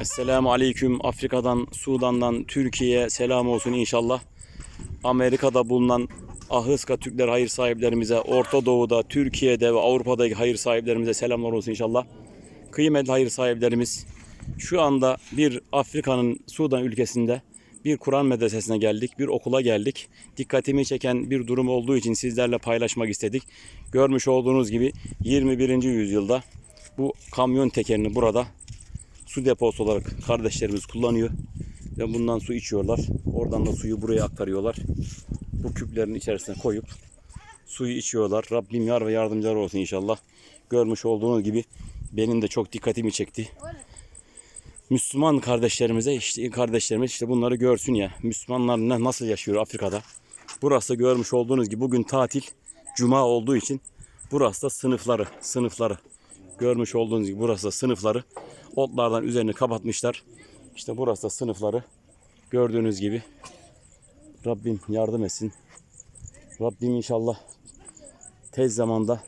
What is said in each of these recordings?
Esselamu Aleyküm. Afrika'dan, Sudan'dan, Türkiye'ye selam olsun inşallah. Amerika'da bulunan Ahıska Türkler hayır sahiplerimize, Orta Doğu'da, Türkiye'de ve Avrupa'daki hayır sahiplerimize selamlar olsun inşallah. Kıymetli hayır sahiplerimiz, şu anda bir Afrika'nın Sudan ülkesinde bir Kur'an medresesine geldik, bir okula geldik. Dikkatimi çeken bir durum olduğu için sizlerle paylaşmak istedik. Görmüş olduğunuz gibi 21. yüzyılda bu kamyon tekerini burada su deposu olarak kardeşlerimiz kullanıyor. Ve bundan su içiyorlar. Oradan da suyu buraya aktarıyorlar. Bu küplerin içerisine koyup suyu içiyorlar. Rabbim yar ve yardımcılar olsun inşallah. Görmüş olduğunuz gibi benim de çok dikkatimi çekti. Müslüman kardeşlerimize işte kardeşlerimiz işte bunları görsün ya. Müslümanlar ne, nasıl yaşıyor Afrika'da? Burası görmüş olduğunuz gibi bugün tatil cuma olduğu için burası da sınıfları, sınıfları. Görmüş olduğunuz gibi burası da sınıfları. Otlardan üzerini kapatmışlar. İşte burası da sınıfları. Gördüğünüz gibi. Rabbim yardım etsin. Rabbim inşallah tez zamanda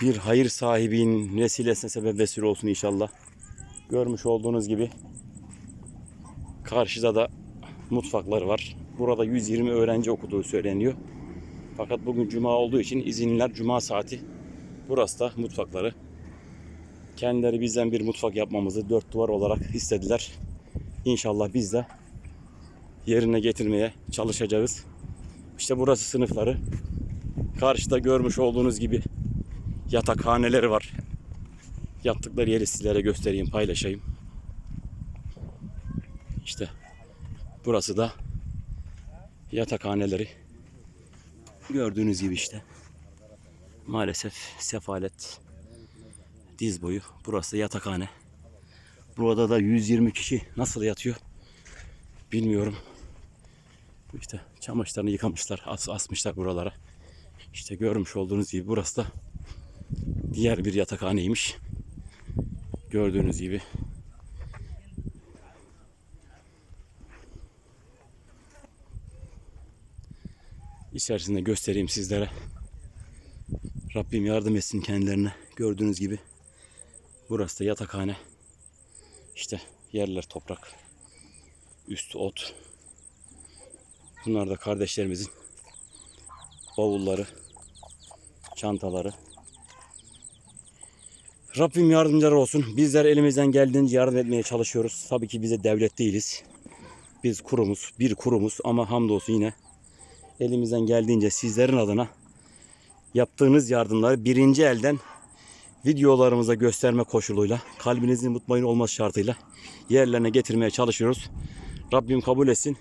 bir hayır sahibinin vesilesine sebep vesile olsun inşallah. Görmüş olduğunuz gibi karşıda da mutfakları var. Burada 120 öğrenci okuduğu söyleniyor. Fakat bugün cuma olduğu için izinliler cuma saati. Burası da mutfakları. Kendileri bizden bir mutfak yapmamızı dört duvar olarak istediler. İnşallah biz de yerine getirmeye çalışacağız. İşte burası sınıfları. Karşıda görmüş olduğunuz gibi yatakhaneleri var. Yattıkları yeri sizlere göstereyim, paylaşayım. İşte burası da yatakhaneleri. Gördüğünüz gibi işte. Maalesef sefalet diz boyu. Burası yatakhane. Burada da 120 kişi nasıl yatıyor bilmiyorum. İşte çamaşırlarını yıkamışlar, as asmışlar buralara. İşte görmüş olduğunuz gibi burası da diğer bir yatakhaneymiş. Gördüğünüz gibi. İçerisinde göstereyim sizlere. Rabbim yardım etsin kendilerine. Gördüğünüz gibi. Burası da yatakhane. İşte yerler toprak. Üstü ot. Bunlar da kardeşlerimizin bavulları, çantaları. Rabbim yardımcılar olsun. Bizler elimizden geldiğince yardım etmeye çalışıyoruz. Tabii ki bize devlet değiliz. Biz kurumuz, bir kurumuz ama hamdolsun yine elimizden geldiğince sizlerin adına yaptığınız yardımları birinci elden videolarımıza gösterme koşuluyla, kalbinizin mutmain olması şartıyla yerlerine getirmeye çalışıyoruz. Rabbim kabul etsin.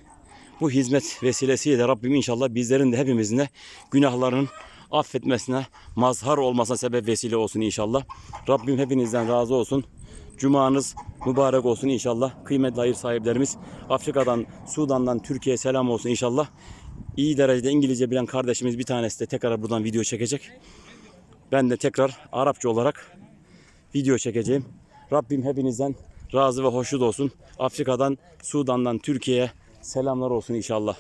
Bu hizmet vesilesiyle de Rabbim inşallah bizlerin de hepimizin de günahlarının affetmesine, mazhar olmasına sebep vesile olsun inşallah. Rabbim hepinizden razı olsun. Cumanız mübarek olsun inşallah. Kıymetli hayır sahiplerimiz Afrika'dan, Sudan'dan Türkiye'ye selam olsun inşallah. İyi derecede İngilizce bilen kardeşimiz bir tanesi de tekrar buradan video çekecek. Ben de tekrar Arapça olarak video çekeceğim. Rabbim hepinizden razı ve hoşnut olsun. Afrika'dan, Sudan'dan Türkiye'ye selamlar olsun inşallah.